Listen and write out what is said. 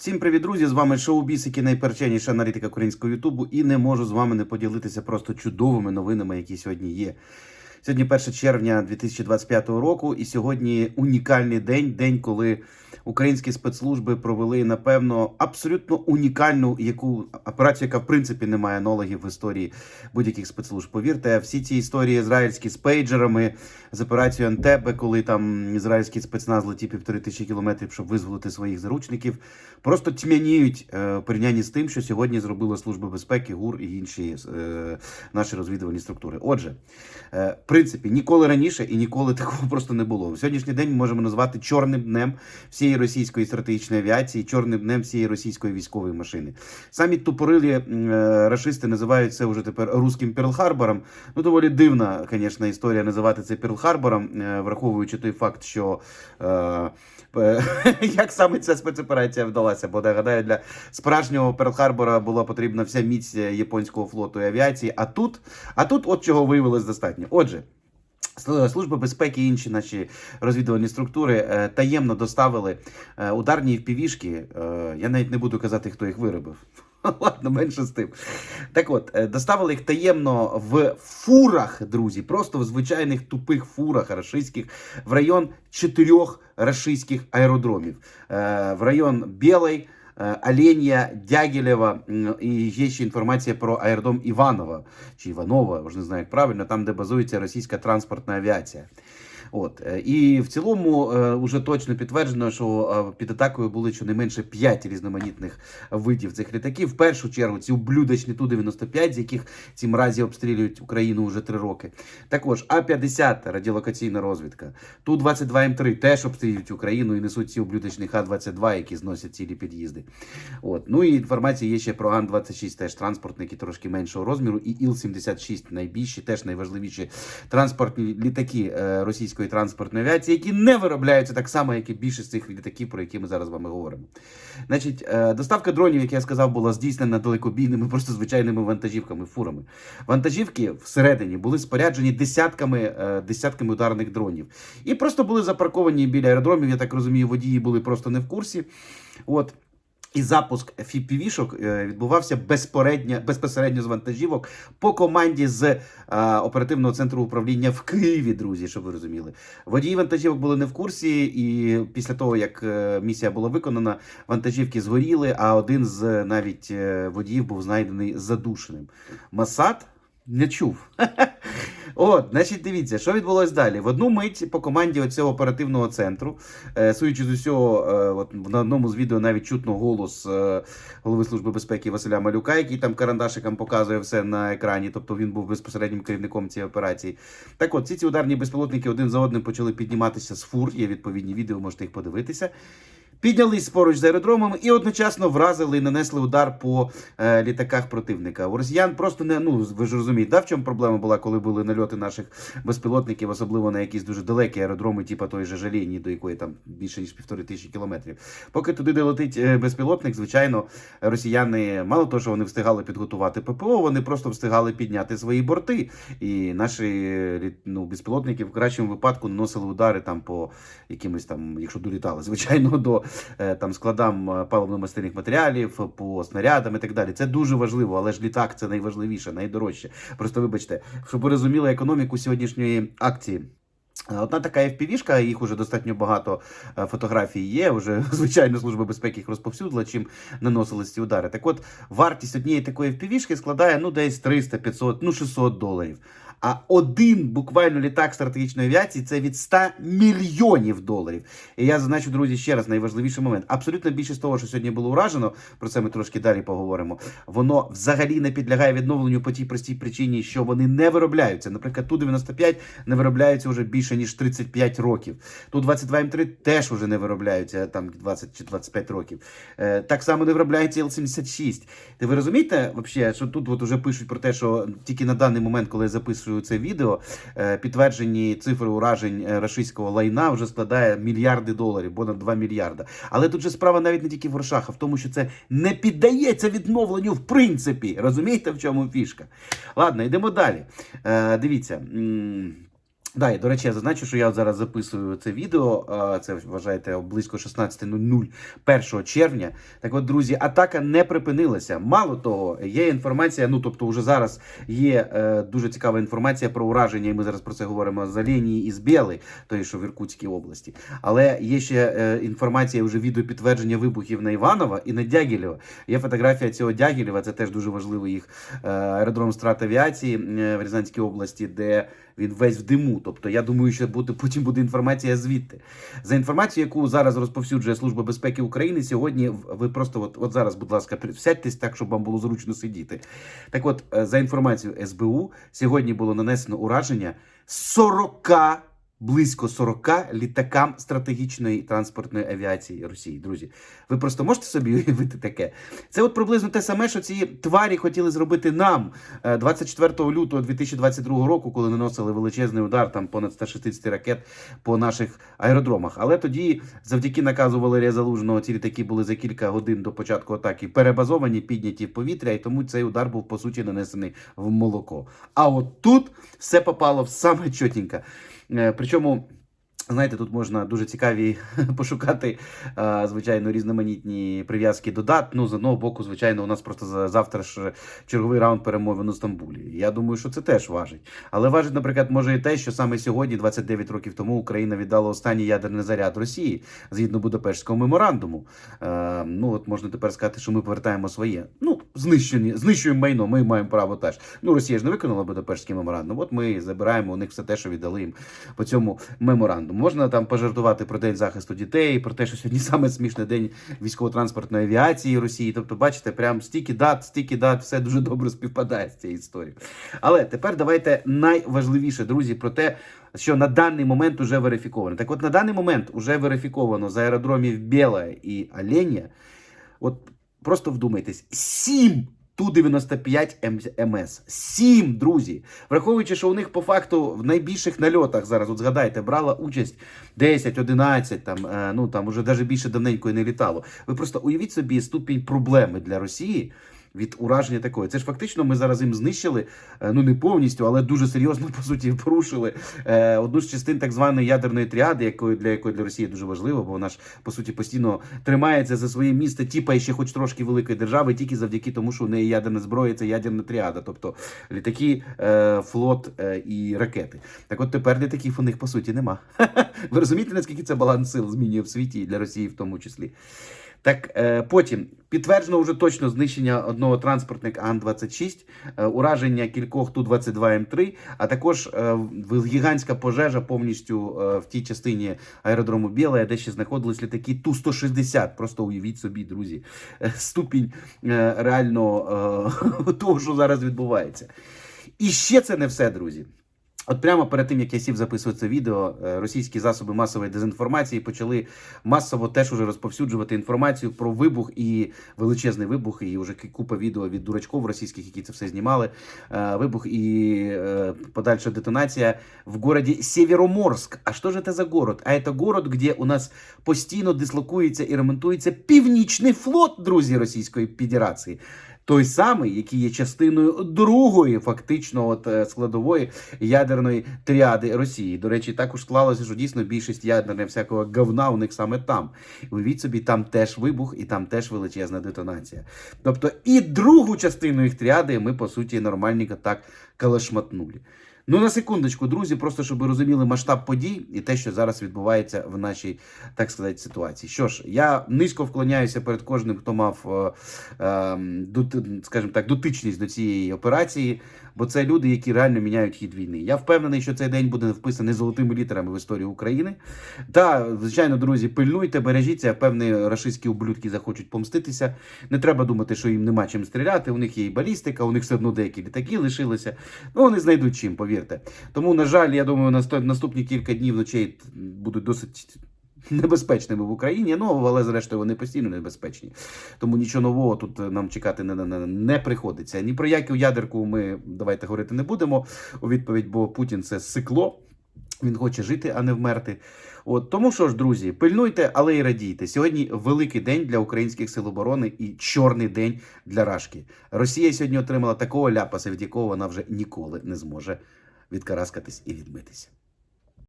Всім привіт, друзі! З вами шоу Бісики, найперченіша аналітика українського Ютубу. І не можу з вами не поділитися просто чудовими новинами, які сьогодні є. Сьогодні 1 червня 2025 року, і сьогодні унікальний день, день, коли українські спецслужби провели напевно абсолютно унікальну яку операцію, яка в принципі не має аналогів в історії будь-яких спецслужб. Повірте, всі ці історії ізраїльські з пейджерами, з операцією Антебе, коли там ізраїльський спецназ летів півтори тисячі кілометрів, щоб визволити своїх заручників, просто тьмяніють е, в порівнянні з тим, що сьогодні зробила Служба безпеки, ГУР і інші е, наші розвідувальні структури. Отже, е, принципі, ніколи раніше і ніколи такого просто не було. В сьогоднішній день ми можемо назвати чорним днем всієї російської стратегічної авіації, чорним днем всієї російської військової машини. Самі тупорилі е, рашисти називають це вже тепер руським Перл-Харбором. Ну, доволі дивна, звісно, історія називати це Перл-Харбором, е, враховуючи той факт, що. Е, Е, Як саме ця спецоперація вдалася? Бо нагадаю, для справжнього Перл-Харбора була потрібна вся міць японського флоту і авіації. А тут, а тут от чого виявилось достатньо. Отже. Служба безпеки і інші наші розвідувальні структури е, таємно доставили е, ударні впівішки. Е, я навіть не буду казати, хто їх виробив. Ладно, менше з тим. Так от, доставили їх таємно в фурах, друзі, просто в звичайних тупих фурах рашистських в район чотирьох рашистських аеродромів. В район Білий, Оленя, Дягілєва і є ще інформація про аеродром Іванова чи Іванова, вже не знаю, як правильно, там, де базується російська транспортна авіація. От е, і в цілому е, вже точно підтверджено, що е, під атакою були щонайменше 5 різноманітних видів цих літаків. В першу чергу ці ублюдочні Ту-95, з яких ці мразі обстрілюють Україну вже три роки. Також А-50 радіолокаційна розвідка, Ту-22М3 теж обстрілюють Україну і несуть ці ублюдочні Х-22, які зносять цілі під'їзди. От ну і інформація є ще про Ан-26, теж транспортники трошки меншого розміру, і Іл-76 найбільші, теж найважливіші транспортні літаки е, російської транспортної авіації, які не виробляються так само, як і більшість цих літаків, про які ми зараз вами говоримо. Значить, е, доставка дронів, як я сказав, була здійснена далекобійними, просто звичайними вантажівками, фурами. Вантажівки всередині були споряджені десятками, е, десятками ударних дронів. І просто були запарковані біля аеродромів. Я так розумію, водії були просто не в курсі. От. І запуск FPV-шок е, відбувався безпосередньо, безпосередньо з вантажівок по команді з е, оперативного центру управління в Києві, друзі, щоб ви розуміли. Водії вантажівок були не в курсі, і після того, як е, місія була виконана, вантажівки згоріли, а один з навіть е, водіїв був знайдений задушеним. Масад не чув. От, значить, дивіться, що відбулось далі. В одну мить по команді оцього оперативного центру, е, судячи з усього, е, от на одному з відео навіть чутно голос е, голови служби безпеки Василя Малюка, який там карандашиком показує все на екрані, тобто він був безпосереднім керівником цієї операції. Так от, ці ці ударні безпілотники один за одним почали підніматися з фур. Є відповідні відео, можете їх подивитися. Піднялись поруч з аеродромами і одночасно вразили і нанесли удар по е, літаках противника. У росіян просто не ну ви ж розумієте, да, в чому проблема була, коли були нальоти наших безпілотників, особливо на якісь дуже далекі аеродроми, типу той же Жаліні, до якої там більше ніж півтори тисячі кілометрів. Поки туди долетить е, безпілотник, звичайно, росіяни мало того, що вони встигали підготувати ППО, вони просто встигали підняти свої борти. І наші е, ну, безпілотники в кращому випадку наносили удари там по якимось там, якщо долітали, звичайно, до там складам е, паливно-мастильних матеріалів, по снарядам і так далі. Це дуже важливо, але ж літак це найважливіше, найдорожче. Просто вибачте, щоб ви розуміли економіку сьогоднішньої акції. Е, Одна така FPV-шка, їх уже достатньо багато е, фотографій є. Вже звичайно служба безпеки їх розповсюдила, чим наносились ці удари. Так от вартість однієї такої FPV-шки складає ну десь 300, 500, ну 600 доларів. А один буквально літак стратегічної авіації це від 100 мільйонів доларів. І я зазначу, друзі, ще раз найважливіший момент. Абсолютно більшість того, що сьогодні було уражено, про це ми трошки далі поговоримо. Воно взагалі не підлягає відновленню по тій простій причині, що вони не виробляються. Наприклад, Ту-95 не виробляються вже більше ніж 35 років. Ту-22М3 теж вже не виробляються там 20 чи 25 років. Е, так само не виробляється Л-76. Ти ви розумієте, вообще, що тут от уже пишуть про те, що тільки на даний момент, коли я записую це відео, е, підтверджені цифри уражень е, рашистського лайна вже складає мільярди доларів, понад 2 мільярда. Але тут же справа навіть не тільки в грошах, а в тому, що це не піддається відновленню в принципі. Розумієте, в чому фішка? Ладно, йдемо далі. Е, дивіться. Да, і до речі, я зазначу, що я зараз записую це відео. Це вважаєте близько 16.00 1 червня. Так от, друзі, атака не припинилася. Мало того, є інформація. Ну тобто, вже зараз є е, дуже цікава інформація про ураження, і ми зараз про це говоримо з Оленії і з Біли, той, що в Іркутській області. Але є ще е, інформація, вже відео підтвердження вибухів на Іванова і на Дягілєва. Є фотографія цього Дягілєва. Це теж дуже важливий їх е, аеродром страт авіації е, в Рязанській області, де він весь в диму. Тобто, я думаю, що буде потім буде інформація звідти. За інформацією, яку зараз розповсюджує Служба безпеки України, сьогодні ви просто от, от зараз, будь ласка, сядьтесь так, щоб вам було зручно сидіти. Так, от, е, за інформацією СБУ, сьогодні було нанесено ураження 40 близько 40 літакам стратегічної транспортної авіації Росії. Друзі, ви просто можете собі уявити таке? Це от приблизно те саме, що ці тварі хотіли зробити нам е, 24 лютого 2022 року, коли наносили величезний удар, там понад 160 ракет по наших аеродромах. Але тоді, завдяки наказу Валерія Залужного, ці літаки були за кілька годин до початку атаки перебазовані, підняті в повітря, і тому цей удар був по суті нанесений в молоко. А от тут все попало в саме чотенько. Е, Причому. Знаєте, тут можна дуже цікаві пошукати, е, звичайно, різноманітні прив'язки до дат. Ну, з одного боку, звичайно, у нас просто за- завтра ж черговий раунд перемовин у Стамбулі. Я думаю, що це теж важить. Але важить, наприклад, може і те, що саме сьогодні, 29 років тому, Україна віддала останній ядерний заряд Росії згідно Будапештського меморандуму. Е, ну, от можна тепер сказати, що ми повертаємо своє. Ну, знищені, знищуємо майно, ми маємо право теж. Ну, Росія ж не виконала Будапештський меморандум. От ми забираємо у них все те, що віддали їм по цьому меморандуму. Можна там пожартувати про день захисту дітей, про те, що сьогодні саме смішний день військово-транспортної авіації Росії. Тобто, бачите, прям стільки дат, стільки дат, все дуже добре співпадає з цією історією. Але тепер давайте найважливіше, друзі, про те, що на даний момент уже верифіковано. Так от на даний момент уже верифіковано з аеродромів Біла і Оленя. От просто вдумайтесь, сім Ту-95 МС. Сім, друзі. Враховуючи, що у них по факту в найбільших нальотах зараз, от згадайте, брала участь 10, 11, там, е, ну там уже навіть більше давненько і не літало. Ви просто уявіть собі ступінь проблеми для Росії. Від ураження такої. Це ж фактично ми зараз їм знищили, е, ну не повністю, але дуже серйозно по суті порушили е, одну з частин так званої ядерної тріади, якої для якої для Росії дуже важливо, бо вона ж по суті постійно тримається за своє місце, тіпа ще хоч трошки великої держави, тільки завдяки тому, що у неї ядерна зброя, це ядерна тріада, тобто літаки, е, флот і ракети. Так от тепер літаків у них по суті нема. Ви розумієте, наскільки це баланс сил змінює в світі і для Росії в тому числі. Так, е, потім підтверджено вже точно знищення одного транспортника Ан-26, е, ураження кількох Ту-22М3, а також е, гігантська пожежа повністю в тій частині аеродрому Білая, де ще знаходились літаки Ту-160. Просто уявіть собі, друзі, ступінь реально того, що зараз відбувається. І ще це не все, друзі. От прямо перед тим, як я сів записувати це відео, е, російські засоби масової дезінформації почали масово теж уже розповсюджувати інформацію про вибух і величезний вибух, і вже купа відео від дурачков російських, які це все знімали. Е, Вибух і е, подальша детонація в городі Сєвєроморськ. А що ж це за город? А це город, де у нас постійно дислокується і ремонтується північний флот, друзі, Російської Федерації. Той самий, який є частиною другої, фактично, от е, складової ядерної тріади Росії. До речі, також склалося, що дійсно більшість ядерне всякого говна у них саме там. Уявіть собі, там теж вибух і там теж величезна детонація. Тобто і другу частину їх тріади ми, по суті, нормальненько так калашматнули. Ну, на секундочку, друзі, просто щоб ви розуміли масштаб подій і те, що зараз відбувається в нашій, так сказати, ситуації. Що ж, я низько вклоняюся перед кожним, хто мав, е, е, дот- скажімо так, дотичність до цієї операції, бо це люди, які реально міняють хід війни. Я впевнений, що цей день буде вписаний золотими літерами в історію України. Та, звичайно, друзі, пильнуйте, бережіться. Певні рашистські ублюдки захочуть помститися. Не треба думати, що їм нема чим стріляти. У них є і балістика, у них все одно деякі літаки лишилися. Ну, вони знайдуть чим, повірте. Тому, на жаль, я думаю, наступні кілька днів ночей будуть досить. Небезпечними в Україні, ну але зрештою вони постійно небезпечні. Тому нічого нового тут нам чекати не, не, не приходиться. Ні про яку ядерку ми давайте говорити не будемо у відповідь, бо Путін це сикло. Він хоче жити, а не вмерти. От тому що ж, друзі, пильнуйте, але й радійте. Сьогодні великий день для українських сил оборони і чорний день для Рашки. Росія сьогодні отримала такого ляпаса, від якого вона вже ніколи не зможе відкараскатись і відмитися.